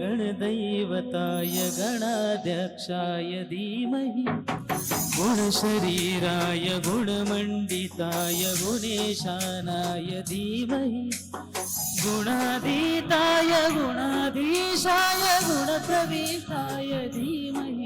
गणदैवताय गणाध्यक्षाय धीमहि गुणशरीराय गुणमण्डिताय गुणेशानाय धीमहि गुणाधीताय गुणाधीशाय गुणप्रविष्टाय धीमहि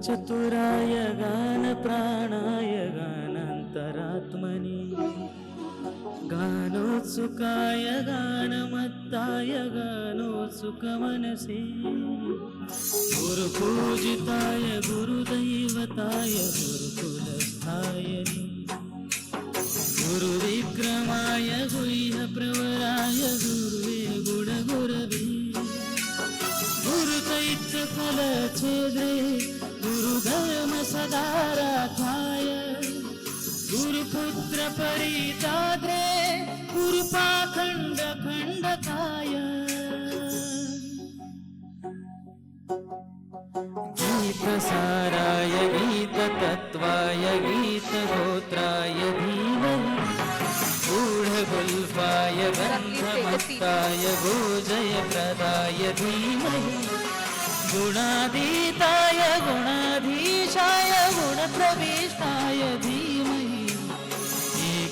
गानचतुराय गानप्राणाय गानान्तरात्मनि गानोत्सुकाय गानमत्ताय गानोत्सुकमनसि गुरुपूजिताय गुरुदैवताय गुरुकुलस्थाय। गुरुविक्रमाय गुह्यप्रवराय गुरुवे गुरुपुत्र परिताद्रे गुरुपाखण्ड खण्डकाय गीतसाराय गीततत्त्वाय गीतगोत्राय धीमहि गूढगुल्फाय गन्धमत्ताय गोजयप्रदाय धीमहि गुणाधीताय गुणाधीशाय, गुणप्रविष्टाय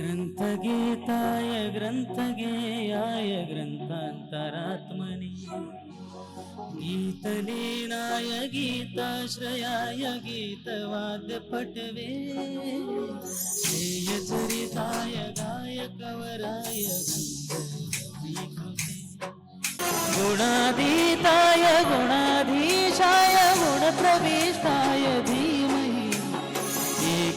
ग्रन्थगीताय ग्रन्थगेयाय ग्रन्थान्तरात्मनि गीतलीनाय गीताश्रयाय गीतवाद्यपटवे। श्रेयचरिताय गायकवराय गुणाधीताय गुणाधीशाय गुणप्रविष्टाय।